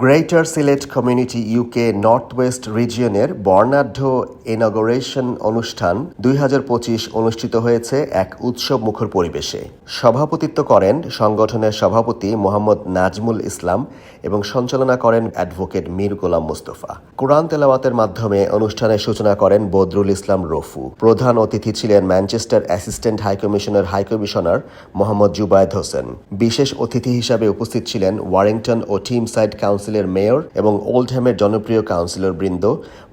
Greater Sylhet community UK north west রিজিয়নের বর্ণাঢ্য inauguration অনুষ্ঠান দুই হাজার পঁচিশ অনুষ্ঠিত হয়েছে এক উৎসব মুখর পরিবেশে। সভাপতিত্ব করেন সংগঠনের সভাপতি মোহাম্মদ নাজমুল ইসলাম এবং সঞ্চালনা করেন অ্যাডভোকেট মীর গোলাম মুস্তফা। কোরআন তেলাওয়াতের মাধ্যমে অনুষ্ঠানের সূচনা করেন বদরুল ইসলাম রফু। প্রধান অতিথি ছিলেন ম্যানচেস্টার অ্যাসিস্ট্যান্ট হাইকমিশনের হাইকমিশনার মোহাম্মদ জুবায়েদ হোসেন। বিশেষ অতিথি হিসাবে উপস্থিত ছিলেন ওয়ারিংটন ও টিম সাইড কাউন্সিলের মেয়র এবং ওল্ডহ্যামের জনপ্রিয় কাউন্সিলর বৃন্দ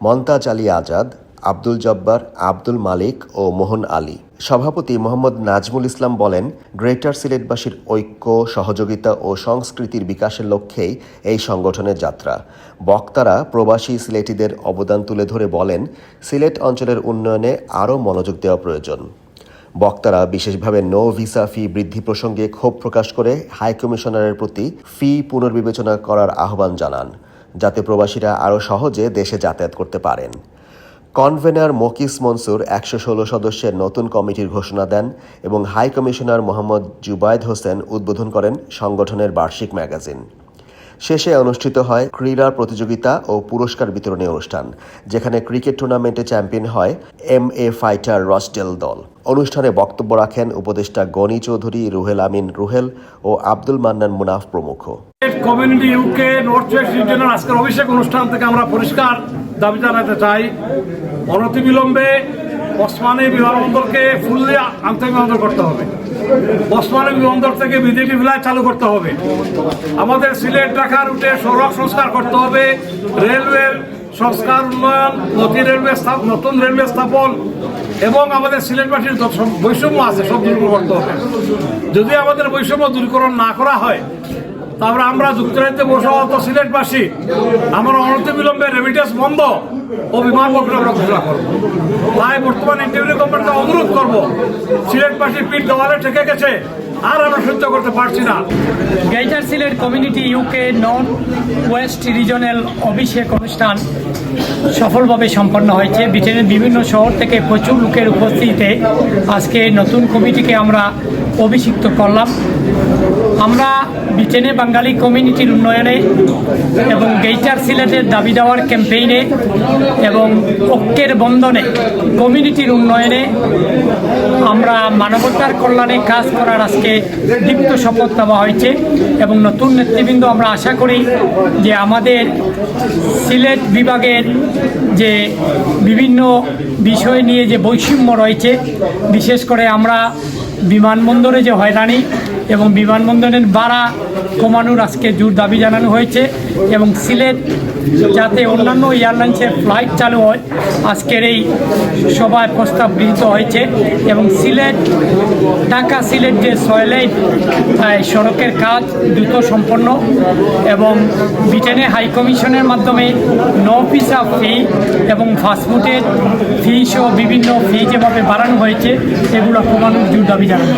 মন্তাজ আলী আজাদ, আব্দুল জব্বার, আব্দুল মালিক ও মোহন আলী। সভাপতি মোহাম্মদ নাজমুল ইসলাম বলেন, গ্রেটার সিলেটবাসীর ঐক্য, সহযোগিতা ও সংস্কৃতির বিকাশের লক্ষ্যেই এই সংগঠনের যাত্রা। বক্তারা প্রবাসী সিলেটিদের অবদান তুলে ধরে বলেন, সিলেট অঞ্চলের উন্নয়নে আরও মনোযোগ দেওয়া প্রয়োজন। বক্তারা বিশেষভাবে নো ভিসা ফি বৃদ্ধি প্রসঙ্গে ক্ষোভ প্রকাশ করে হাই কমিশনারের প্রতি ফি পুনর্বিবেচনা করার আহ্বান জানান, যাতে প্রবাসীরা আরও সহজে দেশে যাতায়াত করতে পারেন। কনভেনার মকিস মনসুর একশো ষোলো সদস্যের নতুন কমিটির ঘোষণা দেন এবং হাই কমিশনার মোহাম্মদ জুবায়েদ হোসেন উদ্বোধন করেন সংগঠনের বার্ষিক ম্যাগাজিন। শেষে অনুষ্ঠিত হয় ক্রীড়া প্রতিযোগিতা ও পুরস্কার বিতরণী অনুষ্ঠান, যেখানে ক্রিকেট টুর্নামেন্টে চ্যাম্পিয়ন হয় এম এ ফাইটার রসডেল দল। অনুষ্ঠানে বক্তব্য রাখেন উপদেষ্টা গনি চৌধুরী, রুহেল আমিন রুহেল ও আব্দুল মান্নান মুনাফ প্রমুখ। কমিউনিটি ইউকে নর্থ ওয়েস্ট রিজনের আজকের অভিষেক অনুষ্ঠান থেকে আমরা দাবি জানাতে চাই। অনতিবিলম্বে ওসমানী বিমানবন্দরকে ফুললি আন্তরিক বিমানবন্দর করতে হবে। ওসমানী বিমানবন্দর থেকে বিদেশি ফ্লাইট চালু করতে হবে। আমাদের সিলেট ঢাকা রুটে সড়ক সংস্কার করতে হবে। রেলওয়ের সংস্কার উন্নয়ন, নতুন রেলওয়ে নতুন রেলওয়ে স্থাপন এবং আমাদের সিলেটবাসীর বৈষম্য আছে, সব দূর করতে হবে। যদি আমাদের বৈষম্য দূরীকরণ না করা হয় তারপরে আমরা যুক্তরাজ্যে বসবাসত সিলেটবাসী। আমরা অনতিবিলম্বে রেমিটেন্স বন্ধ ও বিমান বন্ধ আমরা ঘোষণা করব। তাই বর্তমান ইন্টারভিউ কোম্পানিকে অনুরোধ করব সিলেটবাসী পিঠ দেওয়ালে ঠেকে গেছে। আর আমরা সহ্য করতে পারছি না। Greater Sylhet community UK north west regional অভিষেক অনুষ্ঠান সফলভাবে সম্পন্ন হয়েছে। ব্রিটেনের বিভিন্ন শহর থেকে প্রচুর লোকের উপস্থিতিতে আজকে নতুন কমিটিকে আমরা অভিষিক্ত করলাম। আমরা ব্রিটেনে বাঙালি কমিউনিটির উন্নয়নে এবং গেইটার সিলেটের দাবি দেওয়ার ক্যাম্পেইনে এবং ঐক্যের বন্ধনে কমিউনিটির উন্নয়নে আমরা মানবতার কল্যাণে কাজ করার আজকে দীপ্ত শপথ নেওয়া হয়েছে এবং নতুন নেতৃবৃন্দ আমরা আশা করি যে আমাদের সিলেট বিভাগের যে বিভিন্ন বিষয় নিয়ে যে বৈষম্য রয়েছে, বিশেষ করে আমরা বিমানবন্দরে যে হয়রানি এবং বিমানবন্দরের ভাড়া কমানোর আজকে জোর দাবি জানানো হয়েছে এবং সিলেট যাতে অন্যান্য এয়ারলাইন্সের ফ্লাইট চালু হয়, আজকের এই সভায় প্রস্তাব গৃহীত হয়েছে এবং সিলেট, ঢাকা সিলেট যে সয়লেট সড়কের কাজ দ্রুত সম্পন্ন এবং ব্রিটেনে হাই কমিশনের মাধ্যমে নো ভিসা ফি এবং ফাস্টফুডের ফি সহ বিভিন্ন ফি যেভাবে বাড়ানো হয়েছে, এগুলো কমানোর জোর দাবি জানানো